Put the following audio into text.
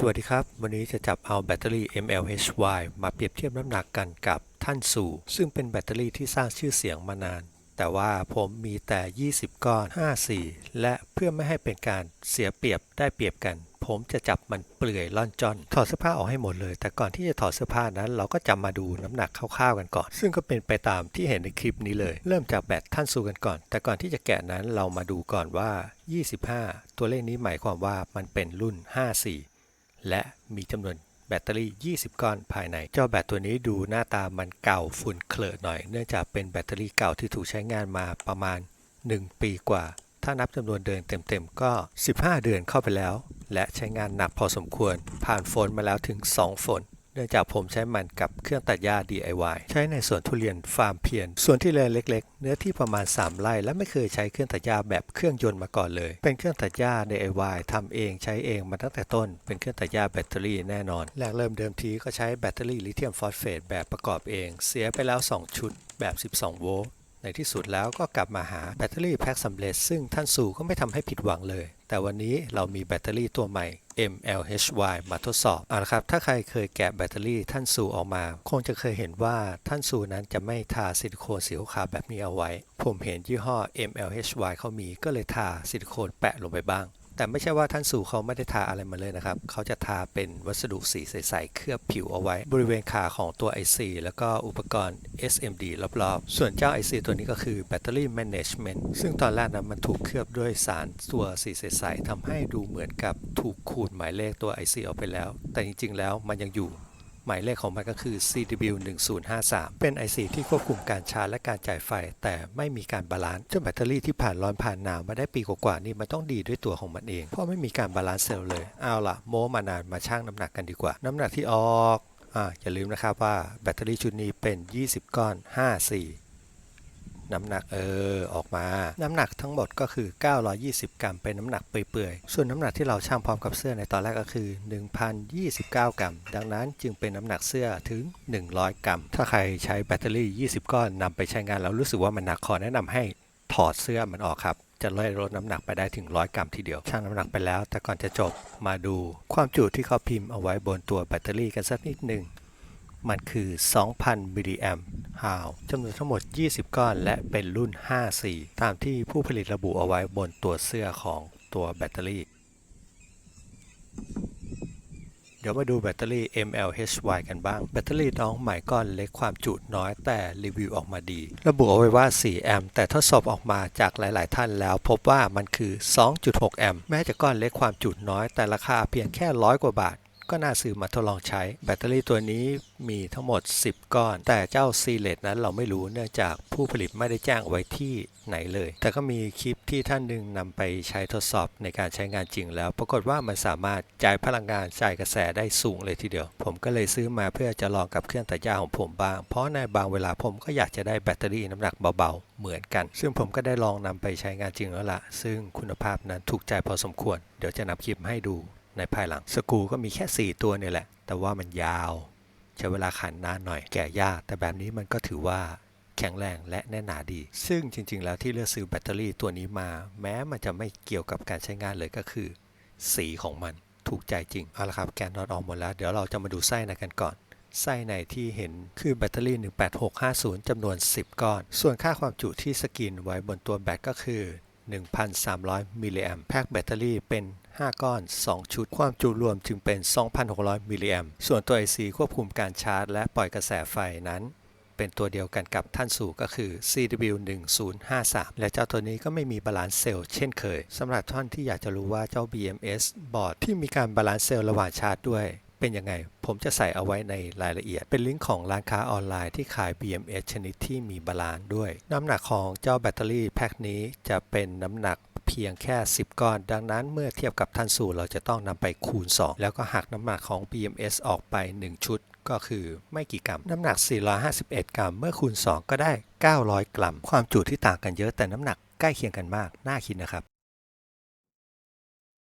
สวัสดีครับ วันนี้จะจับเอาแบตเตอรี่ MLHY มาเปรียบเทียบน้ำหนักกันกับท่านสู่ ซึ่งเป็นแบตเตอรี่ที่สร้างชื่อเสียงมานาน แต่ว่าผมมีแต่ 20 ก้อน 54 และเพื่อไม่ให้เป็นการเสียเปรียบได้เปรียบกัน ผมจะจับมันเปลือยล่อนจอน ถอดเสื้อผ้าออกให้หมดเลย แต่ก่อนที่จะถอดเสื้อผ้านั้นเราก็จะมาดูน้ำหนักคร่าวๆกันก่อน ซึ่งก็เป็นไปตามที่เห็นในคลิปนี้เลย เริ่มจากแบตท่านสู่กันก่อน แต่ก่อนที่จะแกะนั้นเรามาดูก่อนว่า 25 ตัวเลขนี้หมายความว่ามันเป็นรุ่น 54 และมีจำนวนแบตเตอรี่ 20 ก้อนภายใน เจ้าแบตตัวนี้ดูหน้าตามันเก่าฝุ่นเคลอะหน่อย เนื่องจากเป็นแบตเตอรี่เก่าที่ถูกใช้งานมาประมาณ 1 ปีกว่า ถ้านับจำนวนเดือนเต็มๆ ก็ 15 เดือนเข้าไปแล้ว และใช้งานหนักพอสมควร ผ่านฝนมาแล้วถึง 2 ฝน นื่องจากผมใช้มันกับเครื่องตัดหญ้า DIY ใช้ในสวนทุเรียนฟาร์มเพียรส่วนที่เลยเล็กๆ เนื้อที่ประมาณ 3 ไร่ และไม่เคยใช้เครื่องตัดหญ้าแบบเครื่องยนต์มาก่อนเลย เป็นเครื่องตัดหญ้า DIY ทำเองใช้เองมาตั้งแต่ต้น เป็นเครื่องตัดหญ้าแบตเตอรี่แน่นอนแรกเริ่มเดิมทีก็ใช้แบตเตอรี่ลิเธียมฟอสเฟตแบบประกอบเอง เสียไปแล้ว 2 ชุดแบบ 12 โวลต์ในที่สุดแล้วก็กลับมาหาแบตเตอรี่แพ็คสำเร็จ ซึ่งท่านสู่ก็ไม่ทำให้ผิดหวังเลย แต่วันนี้เรามีแบตเตอรี่ตัวใหม่ MLHY มาทดสอบเอาละครับ ถ้าใครเคยแกะแบตเตอรี่ท่านซูออกมา คงจะเคยเห็นว่าท่านซูนั้นจะไม่ทาซิลิโคนสีขาวแบบนี้เอาไว้ ผมเห็นยี่ห้อ MLHY เขามีก็เลยทาซิลิโคนแปะลงไปบ้าง แต่ไม่ใช่ว่าท่านสู่เขาไม่ได้ทาอะไรมาเลยนะครับ เขาจะทาเป็นวัสดุสีใสๆเคลือบผิวเอาไว้ บริเวณขาของตัว IC แล้วก็อุปกรณ์ SMD รอบๆ ส่วนเจ้า IC ตัวนี้ก็คือ Battery Management ซึ่งตอนแรกนะมันถูกเคลือบด้วยสารตัวสีใสๆทำให้ดูเหมือนกับถูกขูดหมายเลขตัว IC ออกไปแล้ว แต่จริงๆแล้วมันยังอยู่ หมายเลขของมันก็คือ CW1053 เป็น IC ที่ควบคุมการชาร์จและการจ่ายไฟ แต่ไม่มีการบาลานซ์เจ้าแบตเตอรี่ที่ผ่านร้อนผ่านหนาวมาได้ปีกว่าๆนี่มันต้องดีด้วยตัวของมันเอง เพราะไม่มีการบาลานซ์เซลล์เลย เอาล่ะ โม้มานานมาชั่งน้ำหนักกันดีกว่า น้ำหนักที่ออกอ่าอย่าลืมนะครับว่าแบตเตอรี่ชุดนี้เป็น 20 ก้อน 54 น้ำหนักเออออกมา น้ำหนักทั้งหมดก็คือ 920 กรัมเป็นน้ำหนักเปื่อยๆ ส่วนน้ำหนักที่เราชั่งพร้อมกับเสื้อในตอนแรกก็คือ 1,029 กรัม ดังนั้นจึงเป็นน้ำหนักเสื้อถึง 100 กรัม ถ้าใครใช้แบตเตอรี่ 20 ก้อนนำไปใช้งานแล้วรู้สึกว่ามันหนักขอแนะนำให้ถอดเสื้อมันออกครับจะลดลดน้ำหนักไปได้ถึง 100 กรัมทีเดียวชั่งน้ำหนักไปแล้ว แต่ก่อนจะจบมาดูความจุที่เขาพิมพ์เอาไว้บนตัวแบตเตอรี่กันสักนิดหนึ่ง มันคือ 2,000 มิลลิแอมฮาวจำนวนทั้งหมด 20 ก้อน และเป็นรุ่น 54 ตามที่ผู้ผลิตระบุเอาไว้บนตัวเสื้อของตัวแบตเตอรี่ เดี๋ยวมาดูแบตเตอรี่ MLHY กันบ้าง แบตเตอรี่น้องใหม่ก้อนเล็กความจุน้อยแต่รีวิวออกมาดี ระบุเอาไว้ว่า 4 แอมป์แต่ทดสอบออกมาจากหลาย ๆ ท่านแล้วพบว่ามันคือ 2.6 แอมป์แม้จะก้อนเล็กความจุน้อยแต่ราคาเพียงแค่ร้อยกว่าบาท ก็น่าซื้อมาทดลองใช้ แบตเตอรี่ตัวนี้มีทั้งหมด 10 ก้อน แต่เจ้าซีเลตนั้นเราไม่รู้เนื่องจากผู้ผลิตไม่ได้แจ้งไว้ที่ไหนเลย แต่ก็มีคลิปที่ท่านหนึ่งนำไปใช้ทดสอบในการใช้งานจริงแล้ว ปรากฏว่ามันสามารถจ่ายพลังงานจ่ายกระแสได้สูงเลยทีเดียว ผมก็เลยซื้อมาเพื่อจะลองกับเครื่องตัดหญ้าของผมบ้าง เพราะในบางเวลาผมก็อยากจะได้แบตเตอรี่น้ำหนักเบาๆ เหมือนกัน ซึ่งผมก็ได้ลองนำไปใช้งานจริงแล้วล่ะ ซึ่งคุณภาพนั้นถูกใจพอสมควร เดี๋ยวจะนำคลิปให้ดู ในภายหลังสกูก็มีแค่ 4 ตัวเนี่ยแหละ แต่ว่ามันยาว ใช้เวลาขันนานหน่อยแก่ยาก แต่แบบนี้มันก็ถือว่าแข็งแรงและแน่นหนาดี ซึ่งจริง ๆ แล้วที่เลือกซื้อแบตเตอรี่ตัวนี้มา แม้มันจะไม่เกี่ยวกับการใช้งานเลยก็คือ สีของมันถูกใจจริง เอาละครับแกนนอตออกหมดแล้ว เดี๋ยวเราจะมาดูไส้ในกันก่อน ไส้ในที่เห็นคือแบตเตอรี่ 18650 จำนวน 10 ก้อน ส่วนค่าความจุที่สกรีนไว้บนตัวแบตก็คือ 1,300 มิลลิแอมแพ็คแบตเตอรี่เป็น 5 ก้อน 2 ชุด ความจุรวมจึงเป็น 2,600 มิลลิแอมส่วนตัว IC ควบคุมการชาร์จ และปล่อยกระแสไฟนั้น เป็นตัวเดียวกันกับท่านสูก็คือ CW1053 และเจ้าตัวนี้ก็ไม่มีบาลานซ์เซลล์เช่นเคยสำหรับท่านที่อยากจะรู้ว่าเจ้า BMS บอร์ดที่มีการบาลานซ์เซลล์ระหว่างชาร์จด้วย เป็นยังไง ผมจะใส่เอาไว้ในรายละเอียด เป็นลิงก์ของร้านค้าออนไลน์ที่ขาย BMS ชนิดที่มีบาลานซ์ด้วย น้ำหนักของเจ้าแบตเตอรี่แพ็คนี้จะเป็นน้ำหนักเพียงแค่ 10 ก้อน ดังนั้นเมื่อเทียบกับท่านสูเราจะต้องนำไปคูณ 2 แล้วก็หักน้ำหนักของ BMS ออกไป 1 ชุด ก็คือไม่กี่กรัม น้ำหนัก 451 กรัม เมื่อคูณ 2 ก็ได้ 900 กรัม ความจุที่ต่างกันเยอะแต่น้ำหนักใกล้เคียงกันมาก น่าคิดนะครับ